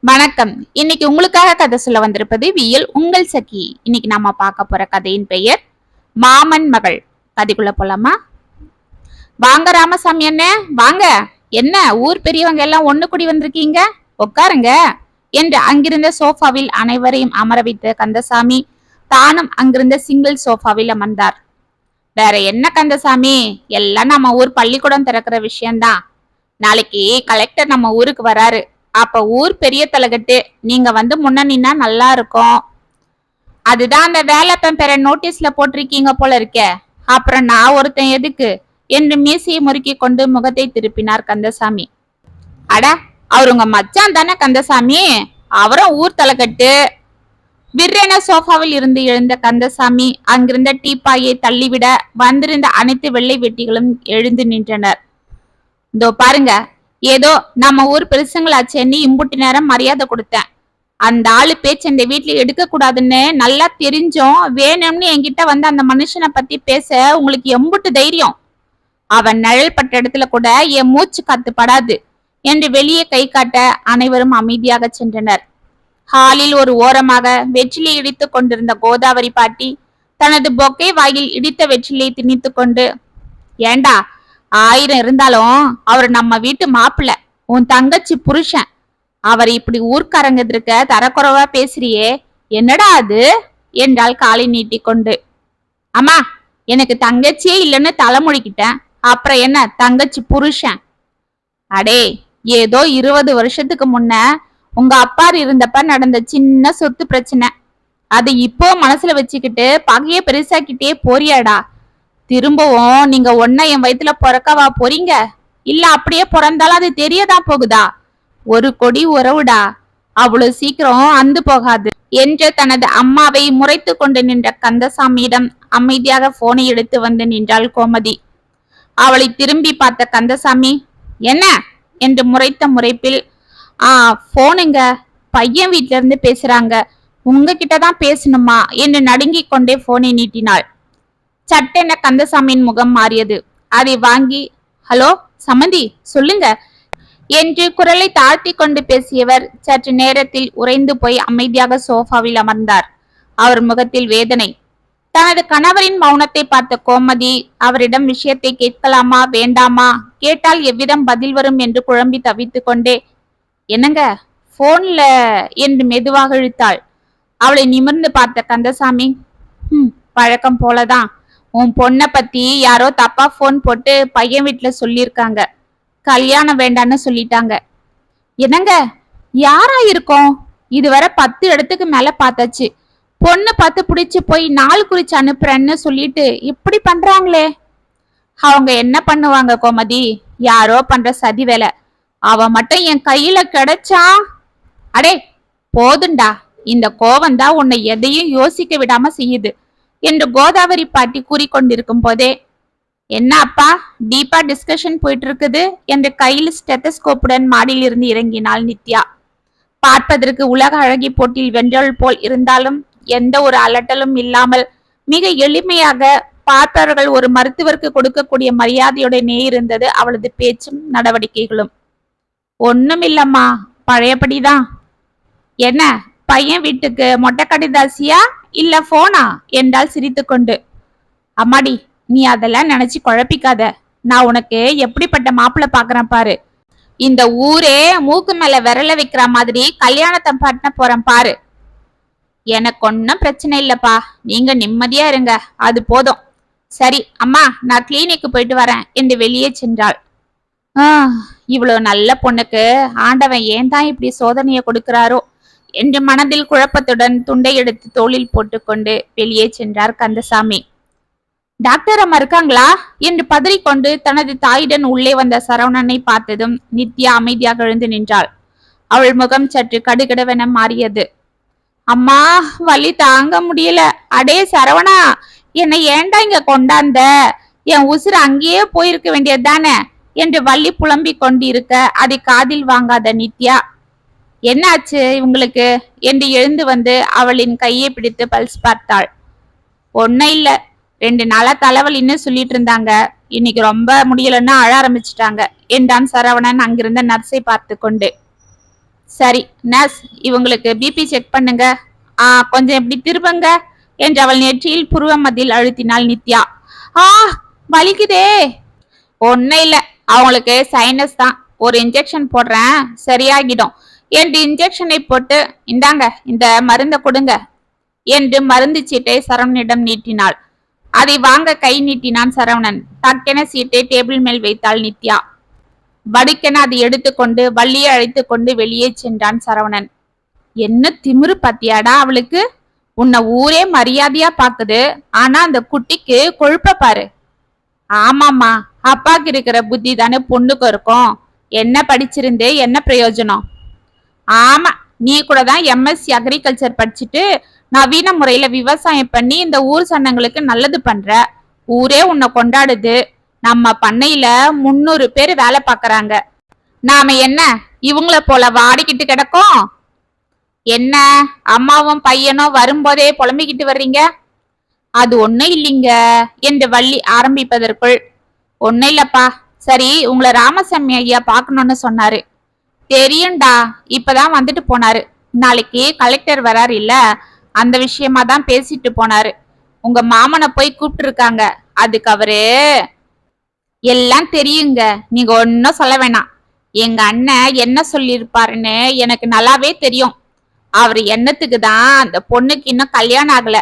வணக்கம். இன்னைக்கு உங்களுக்காக கதை சொல்ல வந்திருப்பது வியல் உங்கள் சகி. இன்னைக்கு நாம பார்க்க போற கதையின் பெயர் மாமன் மகள். கதைக்குள்ள போலாமா? வாங்க ராமசாமி அண்ணே வாங்க. என்ன ஊர் பெரியவங்க எல்லாம் ஒண்ணு கூடி வந்திருக்கீங்க? உட்காருங்க. என்று அங்கிருந்த சோஃபாவில் அனைவரையும் அமர வைத்த கந்தசாமி தானும் அங்கிருந்த சிங்கிள் சோஃபாவில் அமர்ந்தார். வேற என்ன கந்தசாமி? எல்லாம் நம்ம ஊர் பள்ளிக்கூடம் திறக்கிற விஷயம்தான். நாளைக்கு கலெக்டர் நம்ம ஊருக்கு வராரு. அப்ப ஊர் பெரிய தலைகட்டு. நீங்க வந்து முன்ன நின்னா நல்லா இருக்கும். அதுதான் அந்த வேலைப்பன் பெற நோட்டீஸ்ல போட்டிருக்கீங்க போல இருக்கே. அப்புறம் நான் ஒருத்தன் எதுக்கு? என்று மீசையை முறுக்கி கொண்டு முகத்தை திருப்பினார் கந்தசாமி. அட அவர் உங்க மச்சான் தானே கந்தசாமி? அவரும் ஊர் தலைக்கட்டு விற்றென சோஃபாவில் இருந்து எழுந்த கந்தசாமி அங்கிருந்த டீப்பாயை தள்ளிவிட வந்திருந்த அனைத்து வெள்ளை வெட்டிகளும் எழுந்து நின்றனர். இதோ பாருங்க ஏதோ நம்ம ஊர் பெருசுங்களாச்சேன்னு இம்புட்டி நேரம் மரியாதை கொடுத்தேன். அந்த ஆளு பேச்சு இந்த வீட்ல எடுக்க கூடாதுன்னு நல்லா தெரிஞ்சும். வேணும்னு என்கிட்ட வந்து அந்த மனுஷனை பத்தி பேச உங்களுக்கு எம்புட்டு தைரியம். அவன் நிழல் பட்ட இடத்துல கூட என் மூச்சு காத்து படாது என்று வெளியே கை காட்ட அனைவரும் அமைதியாக சென்றனர். ஹாலில் ஒரு ஓரமாக வெற்றிலை இடித்து கொண்டிருந்த கோதாவரி பாட்டி தனது பொக்கை வாயில் இடித்த வெற்றிலை திணித்து கொண்டு ஏண்டா ஆயிரம் இருந்தாலும் அவர் நம்ம வீட்டு மாப்பிள்ள உன் தங்கச்சி புருஷன். அவர் இப்படி ஊர்க்காரங்க இருக்க தரக்குறைவா பேசுறியே. என்னடா அது? என்றால் காலை நீட்டிக்கொண்டு. அம்மா எனக்கு தங்கச்சியே இல்லைன்னு தலைமொழிக்கிட்டேன் அப்புறம் என்ன தங்கச்சி புருஷன்? அடே ஏதோ இருபது வருஷத்துக்கு முன்ன உங்க அப்பார் இருந்தப்ப நடந்த சின்ன சொத்து பிரச்சனை. அதை இப்போ மனசுல வச்சுக்கிட்டு பகைய பெருசாக்கிட்டே போறியாடா? திரும்பவும் நீங்க ஒன்ன என் வயித்துல பிறக்கவா போறீங்க? இல்ல அப்படியே பிறந்தாலும் அது தெரியதான் போகுதா? ஒரு கொடி உறவுடா. அவ்வளவு சீக்கிரம் அந்து போகாது. என்று தனது அம்மாவை முறைத்து கொண்டு நின்ற கந்தசாமியிடம் அமைதியாக போனை எடுத்து வந்து நின்றாள் கோமதி. அவளை திரும்பி பார்த்த கந்தசாமி என்ன? என்று முறைத்த முறைப்பில் ஆ போனுங்க பையன் வீட்ல இருந்து பேசுறாங்க. உங்ககிட்ட தான் பேசணுமா? என்று நடுங்கிக் கொண்டே போனை நீட்டினாள். சட்டென கந்தசாமியின் முகம் மாறியது. அதை வாங்கி ஹலோ சமந்தி சொல்லுங்க. என்று குரலை தாழ்த்தி கொண்டு பேசியவர் சற்று நேரத்தில் உறைந்து போய் அமைதியாக சோஃபாவில் அமர்ந்தார். அவர் முகத்தில் வேதனை. தனது கணவரின் மௌனத்தை பார்த்த கோமதி அவரிடம் விஷயத்தை கேட்கலாமா வேண்டாமா? கேட்டால் எவ்விதம் பதில் வரும்? என்று குழம்பி தவித்து கொண்டே என்னங்க போன்ல? என்று மெதுவாக இழுத்தாள். அவளை நிமிர்ந்து பார்த்த கந்தசாமி ம் வழக்கம் போலதான். உன் பொண்ணை பத்தி யாரோ தப்பா ஃபோன் போட்டு பையன் வீட்டுல சொல்லியிருக்காங்க. கல்யாணம் வேண்டான்னு சொல்லிட்டாங்க. என்னங்க? யாரா இருக்கோம்? இதுவரை பத்து இடத்துக்கு மேல பார்த்தாச்சு. பொண்ணு பார்த்து பிடிச்சு போய் நாள் குறிச்சு அனுப்புறேன்னு சொல்லிட்டு இப்படி பண்றாங்களே. அவங்க என்ன பண்ணுவாங்க கோமதி? யாரோ பண்ற சதி வேலை. அவ மட்டும் என் கையில கிடைச்சா? அடே போதுண்டா இந்த கோவம் தான் உன்னை எதையும் யோசிக்க விடாம செய்யுது. என்று கோதாவரி பாட்டி கூறிக்கொண்டிருக்கும் போதே என்ன அப்பா டீப்பா டிஸ்கஷன் போயிட்டு இருக்குது என்று கையில் ஸ்டெத்தஸ்கோப்புடன் மாடியில் இருந்து இறங்கினாள் நித்யா. பார்ப்பதற்கு உலக அழகி போட்டியில் வென்றவள் போல் இருந்தாலும் எந்த ஒரு அலட்டலும் இல்லாமல் மிக எளிமையாக பார்ப்பவர்கள் ஒரு மருத்துவருக்கு கொடுக்கக்கூடிய மரியாதையுடனே இருந்தது அவளது பேச்சும் நடவடிக்கைகளும். ஒன்றும் இல்லம்மா பழையபடிதான். என்ன? பையன் வீட்டுக்கு மொட்டை கடிதாசியா இல்ல போனா? என்றால் சிரித்துக்கொண்டு. அம்மாடி நீ அதெல்லாம் நினைச்சு குழப்பிக்காத. நான் உனக்கு எப்படிப்பட்ட மாப்பிள்ள பாக்குறேன் பாரு. இந்த ஊரே மூக்கு மேல விரல வைக்கிற மாதிரி கல்யாணத்தை பண்ண போறேன் பாரு. எனக்கு ஒன்றும் பிரச்சனை இல்லப்பா. நீங்க நிம்மதியா இருங்க. அது போதும். சரி அம்மா நான் கிளினிக்கு போயிட்டு வரேன் என்று வெளியே சென்றாள். ஆ இவ்வளவு நல்ல பொண்ணுக்கு ஆண்டவன் ஏன் தான் இப்படி சோதனையை கொடுக்கிறாரோ? என்று மனதில் குழப்பத்துடன் துண்டை எடுத்து தோளில் போட்டுக்கொண்டு வெளியே சென்றார் கந்தசாமி. டாக்டர் அம்மா இருக்காங்களா? என்று பதறிக்கொண்டு தனது தாயுடன் உள்ளே வந்த சரவணனை பார்த்ததும் நித்யா அமைதியாக எழுந்து நின்றாள். அவள் முகம் சற்று கடுகடுவென மாறியது. அம்மா வலி தாங்க முடியல. அடே சரவணா என்னை ஏன்டா இங்க கொண்டாந்த? என் உசுறு அங்கேயே போயிருக்க வேண்டியது தானே என்று வள்ளி புலம்பிக் கொண்டிருக்க அதை காதில் வாங்காத நித்யா என்னாச்சு இவங்களுக்கு? என்று எழுந்து வந்து அவளின் கையை பிடித்து பல்ஸ் பார்த்தாள். ஒன்னும் இல்ல. ரெண்டு நாளா தலைவலின்னு சொல்லிட்டு இருந்தாங்க. இன்னைக்கு ரொம்ப முடியலன்னா அழ ஆரம்பிச்சிட்டாங்க என்றான் சரவணன் அங்கிருந்த நர்ஸை பார்த்து கொண்டு. சரி நர்ஸ் இவங்களுக்கு பிபி செக் பண்ணுங்க. ஆ கொஞ்சம் இப்படி திரும்புங்க என்று அவள் நெற்றியில் புருவ மதியில் அழுத்தினாள் நித்யா. ஆ வலிக்குதே. ஒன்னும் இல்ல. அவங்களுக்கு சைனஸ் தான். ஒரு இன்ஜெக்ஷன் போடுறேன். சரியாகிடும். என்று இன்ஜெக்ஷனை போட்டு இந்தாங்க இந்த மருந்தை கொடுங்க என்று மருந்து சீட்டை சரவணனிடம் நீட்டினாள். அதை வாங்க கை நீட்டினான் சரவணன். டக்கென சீட்டை டேபிள் மேல் வைத்தாள் நித்யா. வடுக்கென அதை எடுத்துக்கொண்டு வள்ளியை அழைத்து கொண்டு வெளியே சென்றான் சரவணன். என்ன திமிரு பத்தியாடா அவளுக்கு? உன்னை ஊரே மரியாதையா பாக்குது. ஆனா அந்த குட்டிக்கு கொழுப்ப பாரு. ஆமாமா அப்பாக்கு இருக்கிற புத்தி தானே பொண்ணுக்கு இருக்கும். என்ன படிச்சிருந்து என்ன பிரயோஜனம்? ஆமா நீ கூட தான் எம்எஸ்சி அக்ரிகல்ச்சர் படிச்சுட்டு நவீன முறையில விவசாயம் பண்ணி இந்த ஊர் சனங்களுக்கு நல்லது பண்ற. ஊரே உன்னை கொண்டாடுது. நம்ம பண்ணையில முந்நூறு பேர் வேலை பாக்குறாங்க நாம என்ன இவங்கள போல வாடிக்கிட்டு கிடக்கோம்? என்ன அம்மாவும் பையனும் வரும்போதே புலம்பிக்கிட்டு வர்றீங்க? அது ஒன்றும் இல்லைங்க என்று வள்ளி ஆரம்பிப்பதற்குள். ஒன்றும் இல்லப்பா. சரி உங்களை ராமசாமி ஐயா பார்க்கணும்னு சொன்னாரு. தெரியும்டா. இப்பதான் வந்துட்டு போனாரு. நாளைக்கு கலெக்டர் வராரு இல்ல அந்த விஷயமா தான் பேசிட்டு போனாரு. உங்க மாமனை போய் கூப்பிட்டு இருக்காங்க அதுக்கு அவரு எல்லாம் தெரியுங்க. நீங்க ஒன்னும் சொல்ல வேணாம். எங்க அண்ணன் என்ன சொல்லியிருப்பாருன்னு எனக்கு நல்லாவே தெரியும். அவர் என்னத்துக்கு தான் அந்த பொண்ணுக்கு இன்னும் கல்யாணம் ஆகல.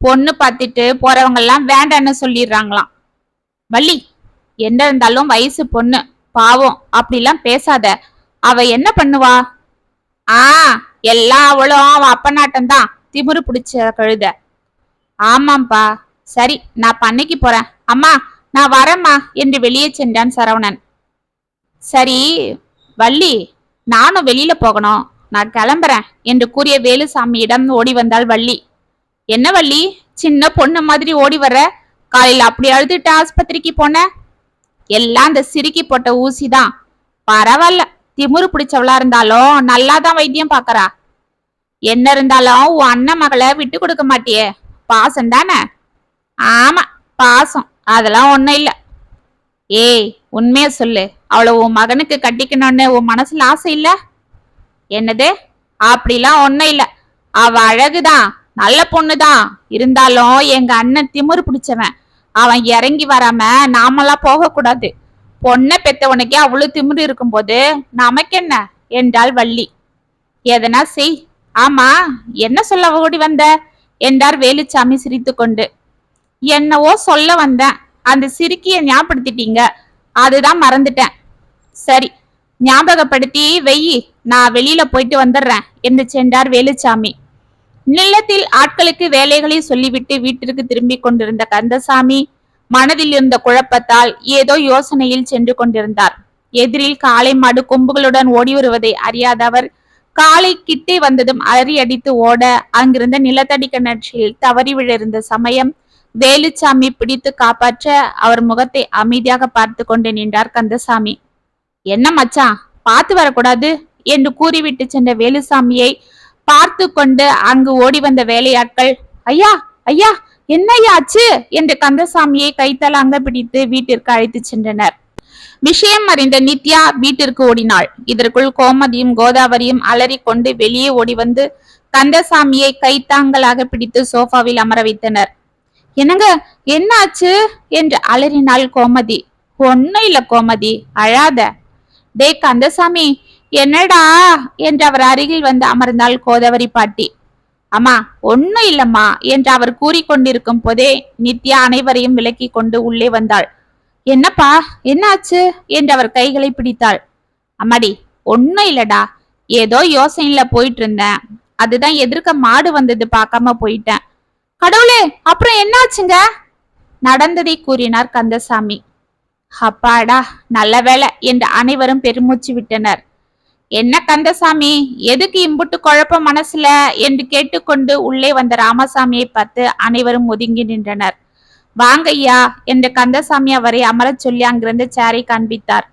பொண்ணு பார்த்துட்டு போறவங்க எல்லாம் வேண்டான்னு சொல்லிடுறாங்களாம். வள்ளி என்ன இருந்தாலும் வயசு பொண்ணு. பாவம் அப்படிலாம் பேசாத. அவ என்ன பண்ணுவா? ஆ எல்லா அவளும் அவன் அப்பனாட்டம் தான் திமிரு பிடிச்ச கழுத. ஆமாம்பா. சரி நான் பண்ணைக்கு போறேன். அம்மா நான் வரேம்மா என்று வெளியே சென்றான் சரவணன். சரி வள்ளி நானும் வெளியில போகணும். நான் கிளம்புறேன் என்று கூறிய வேலுசாமியிடம் ஓடி வந்தாள் வள்ளி. என்ன வள்ளி? சின்ன பொண்ணு மாதிரி ஓடி வர்ற? காலையில் அப்படி அழுதுட்டு ஆஸ்பத்திரிக்கு போன? எல்லாம் அந்த சிரிக்கி போட்ட ஊசி தான் பரவாயில்ல. திமிரு பிடிச்சவளா இருந்தாலும் நல்லா தான் வைத்தியம் பாக்குறா. என்ன இருந்தாலும் உன் அண்ணன் மகளை விட்டு கொடுக்க மாட்டியே. பாசம் தானே? ஆமா பாசம். அதெல்லாம் ஒன்றும் இல்லை. ஏய் உண்மைய சொல்லு. அவளை உன் மகனுக்கு கட்டிக்கணும்னு உன் மனசுல ஆசை இல்ல? என்னது? அப்படிலாம் ஒன்றும் இல்லை. அவ அழகுதான் நல்ல பொண்ணுதான். இருந்தாலும் எங்க அண்ணன் திமிரு பிடிச்சவன். அவன் இறங்கி வராம நாமெல்லாம் போகக்கூடாது. பொண்ணை பெத்தவனுக்கே அவ்வளவு திமிரு இருக்கும்போது நமக்கென்ன? என்றாள் வள்ளி. எதனா செய். ஆமா என்ன சொல்ல ஓடி வந்த? என்றார் வேலுச்சாமி சிரித்துக்கொண்டு. என்னவோ சொல்ல வந்தேன். அந்த சிரிக்கிய ஞாபகப்படுத்திட்டீங்க. அதுதான் மறந்துட்டேன். சரி ஞாபகப்படுத்தி வெயி நான் வெளியில போயிட்டு வந்துடுறேன் என்று சென்றார் வேலுச்சாமி. நிலத்தில் ஆட்களுக்கு வேலைகளை சொல்லிவிட்டு வீட்டிற்கு திரும்பி கொண்டிருந்த கந்தசாமி மனதில் இருந்த குழப்பத்தால் ஏதோ யோசனையில் சென்று கொண்டிருந்தார். எதிரில் காளை மாடு கொம்புகளுடன் ஓடி வருவதை அறியாத அவர் காளை கிட்டே வந்ததும் அறி அடித்து ஓட அங்கிருந்த நிலத்தடி கிணற்றில் தவறி விழிருந்த சமயம் வேலுச்சாமி பிடித்து காப்பாற்ற அவர் முகத்தை அமைதியாக பார்த்து கொண்டு நின்றார் கந்தசாமி. என்ன மச்சான் பார்த்து வரக்கூடாது? என்று கூறிவிட்டு சென்ற வேலுசாமியை பார்த்து கொண்டு அங்கு ஓடி வந்த வேலையாட்கள் ஐயா ஐயா என்னையாச்சு? என்று கந்தசாமியை கைத்தலாங்க பிடித்து வீட்டிற்கு அழைத்து சென்றனர். விஷயம் அறிந்த நித்யா வீட்டிற்கு ஓடினாள். இதற்குள் கோமதியும் கோதாவரியும் அலறிக் கொண்டு வெளியே ஓடி வந்து கந்தசாமியை கைத்தாங்கலாக பிடித்து சோஃபாவில் அமர வைத்தனர். என்னங்க என்ன ஆச்சு என்று அலறினாள் கோமதி. ஒன்னும் இல்ல கோமதி அழாத. டே கந்தசாமி என்னடா? என்று அவர் அருகில் வந்து அமர்ந்தாள் கோதாவரி பாட்டி. அம்மா ஒன்னும் இல்லம்மா என்று அவர் கூறிக்கொண்டிருக்கும் போதே நித்யா அனைவரையும் விலக்கி கொண்டு உள்ளே வந்தாள். என்னப்பா என்னாச்சு? என்று அவர் கைகளை பிடித்தாள். அம்மாடி ஒன்னும் இல்லடா. ஏதோ யோசனையில போயிட்டு இருந்தேன் அதுதான் எதிர்க்க மாடு வந்தது பார்க்காம போயிட்டேன். கடவுளே அப்புறம் என்னாச்சுங்க? நடந்ததை கூறினார் கந்தசாமி. அப்பாடா நல்ல வேளை என்று அனைவரும் பெருமூச்சு விட்டனர். என்ன கந்தசாமி எதுக்கு இம்புட்டு குழப்பம் மனசுல? என்று கேட்டுக்கொண்டு உள்ளே வந்த ராமசாமியை பார்த்து அனைவரும் ஒதுங்கி நின்றனர். வாங்கய்யா என்று கந்தசாமி அவரை அமரச் சொல்லி அங்கிருந்து சேரை காண்பித்தார்.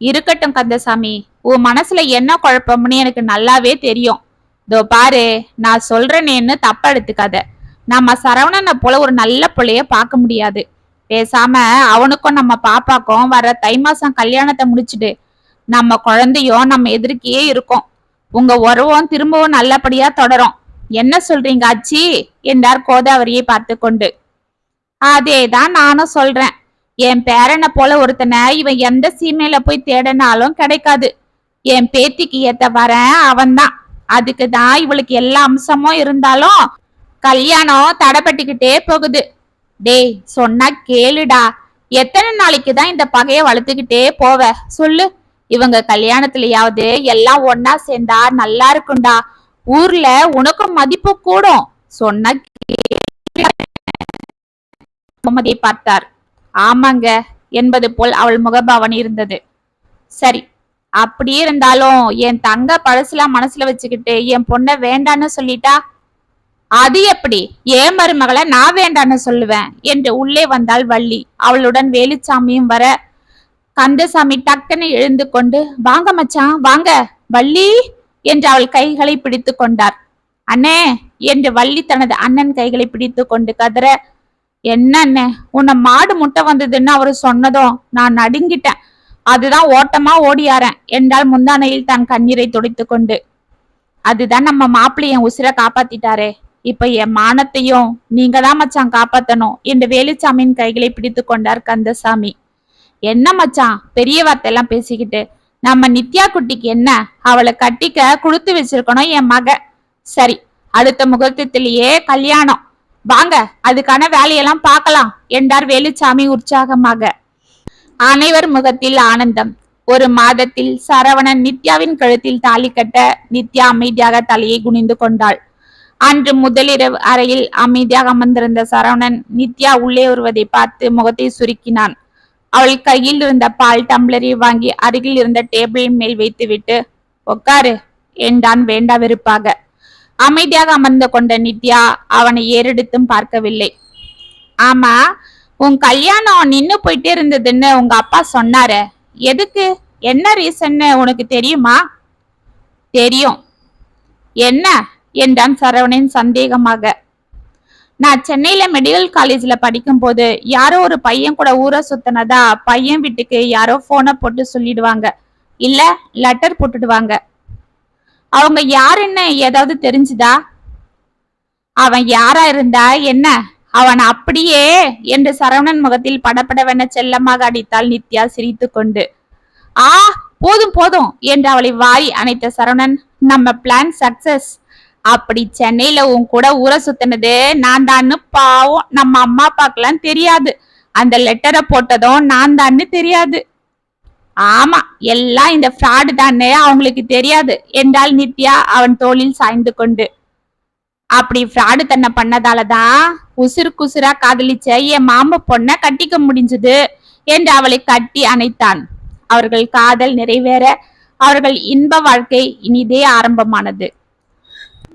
இருக்கட்டும் கந்தசாமி உன் மனசுல என்ன குழப்பம்னு எனக்கு நல்லாவே தெரியும். இதோ பாரு நான் சொல்றேனேன்னு தப்பா எடுத்துக்காத. நம்ம சரவணனை போல ஒரு நல்ல பிள்ளைய பார்க்க முடியாது. பேசாம அவனுக்கும் நம்ம பாப்பாக்கும் வர தை மாசம் கல்யாணத்தை முடிச்சுட்டு நம்ம குழந்தையும் நம்ம எதிர்க்கையே இருக்கும். உங்க உறவும் திரும்பவும் நல்லபடியா தொடரும். என்ன சொல்றீங்க ஆச்சி என்றார் கோதாவரியை பார்த்து கொண்டு அதேதான் நானும் சொல்றேன். என் பேரனை போல ஒருத்தனை இவன் எந்த சீமையில போய் தேடினாலும் கிடைக்காது. என் பேத்திக்கு ஏத்த வரேன் அவன்தான். அதுக்கு தான் இவளுக்கு எல்லா அம்சமும் இருந்தாலும் கல்யாணம் தடைப்பட்டுக்கிட்டே போகுது. டேய் சொன்னா கேளுடா. எத்தனை நாளைக்கு தான் இந்த பகையை வளர்த்துக்கிட்டே போவ? சொல்லு. இவங்க கல்யாணத்துலயாவது எல்லாம் ஒன்னா சேர்ந்தா நல்லா இருக்கும்டா. ஊர்ல உனக்கும் மதிப்பு கூடும். சொன்ன முகமதியை பார்த்தார். ஆமாங்க என்பது போல் அவள் முகபாவனை இருந்தது. சரி அப்படியே இருந்தாலும் என் தங்க பழசுலாம் மனசுல வச்சுக்கிட்டு என் பொண்ணை வேண்டான்னு சொல்லிட்டா? அது எப்படி? ஏன் மருமகளை நான் வேண்டான்னு சொல்லுவேன்? என்று உள்ளே வந்தாள் வள்ளி. அவளுடன் வேலுச்சாமியும் வர கந்தசாமி டக்குன்னு எழுந்து கொண்டு வாங்க மச்சான் வாங்க வள்ளி என்று அவள் கைகளை பிடித்து கொண்டார். அண்ணே என்று வள்ளி தனது அண்ணன் கைகளை பிடித்து கொண்டு கதற என்ன அண்ணே உன்னை மாடு முட்டை வந்ததுன்னு அவரு சொன்னதும் நான் நடுங்கிட்டேன். அதுதான் ஓட்டமா ஓடியாரேன் என்றால் முந்தானையில் தன் கண்ணீரை துடைத்து கொண்டு. அதுதான் நம்ம மாப்பிள்ளை என் உசிரை காப்பாத்திட்டாரே. இப்ப என் மானத்தையும் நீங்க தான் மச்சான் காப்பாத்தணும் என்று வேலுச்சாமியின் கைகளை பிடித்து கொண்டார் கந்தசாமி. என்ன மச்சான்? பெரிய வார்த்தையெல்லாம் பேசிக்கிட்டு நம்ம நித்யா குட்டிக்கு என்ன? அவளை கட்டிக்க கொடுத்து வச்சிருக்கணும் என் மக. சரி அடுத்த முகூர்த்தத்திலேயே கல்யாணம். வாங்க அதுக்கான வேலையெல்லாம் பார்க்கலாம் என்றார் வேலுச்சாமி உற்சாகமாக. அனைவர் முகத்தில் ஆனந்தம். ஒரு மாதத்தில் சரவணன் நித்யாவின் கழுத்தில் தாலி கட்ட நித்யா அமைதியாக தலையை குனிந்து கொண்டாள். அன்று முதலிரவு அறையில் அமைதியாக அமர்ந்திருந்த சரவணன் நித்யா உள்ளே வருவதை பார்த்து முகத்தை சுருக்கினான். அவள் கையில் இருந்த பால் டம்ளரை வாங்கி அருகில் இருந்த டேபிளின் மேல் வைத்துவிட்டு உட்காரு என்றான் வேண்டா வெறுப்பாக? அமைதியாக அமர்ந்து கொண்ட நித்யா அவனை ஏறெடுத்தும் பார்க்கவில்லை. ஆமா உன் கல்யாணம் நின்னு போயிட்டே இருந்ததுன்னு உங்க அப்பா சொன்னாரு. எதுக்கு? என்ன ரீசன்னு உனக்கு தெரியுமா? தெரியும். என்ன? என்றான் சரவணன் சந்தேகமாக. நான் சென்னையில மெடிக்கல் காலேஜ்ல படிக்கும் போது யாரோ ஒரு பையன் கூட ஊரை சுத்தினதா பையன் வீட்டுக்கு யாரோ போனை போட்டு சொல்லிடுவாங்க. இல்ல லெட்டர் போட்டுடுவாங்க. அவங்க யாருன்னு ஏதாவது தெரிஞ்சுதா? அவன் யாரா இருந்தா என்ன? அவன் அப்படியே என்று சரவணன் முகத்தில் படப்படவென செல்லமாக அடித்தாள் நித்யா சிரித்து கொண்டு. ஆ போதும் போதும் என்று அவளை வாரி அணைத்த சரவணன் நம்ம பிளான் சக்சஸ் அப்படி சென்னையில உன் கூட ஊரை சுத்தினது நான் தான்னு பாவம். நம்ம அம்மா அப்பாக்கெல்லாம் தெரியாது. அந்த லெட்டரை போட்டதும் நான் தான்னு தெரியாது. ஆமா எல்லாம் இந்த ஃப்ராடு தானே அவங்களுக்கு தெரியாது. என்றால் நித்யா அவன் தோளில் சாய்ந்து கொண்டு. அப்படி ஃப்ராடு தன்னை பண்ணதாலதான் உசுறு குசுரா காதலிச்ச என் மாம பொண்ண கட்டிக்க முடிஞ்சது என்று அவளை கட்டி அணைத்தான். அவர்கள் காதல் நிறைவேற அவர்கள் இன்ப வாழ்க்கை இனிதே ஆரம்பமானது.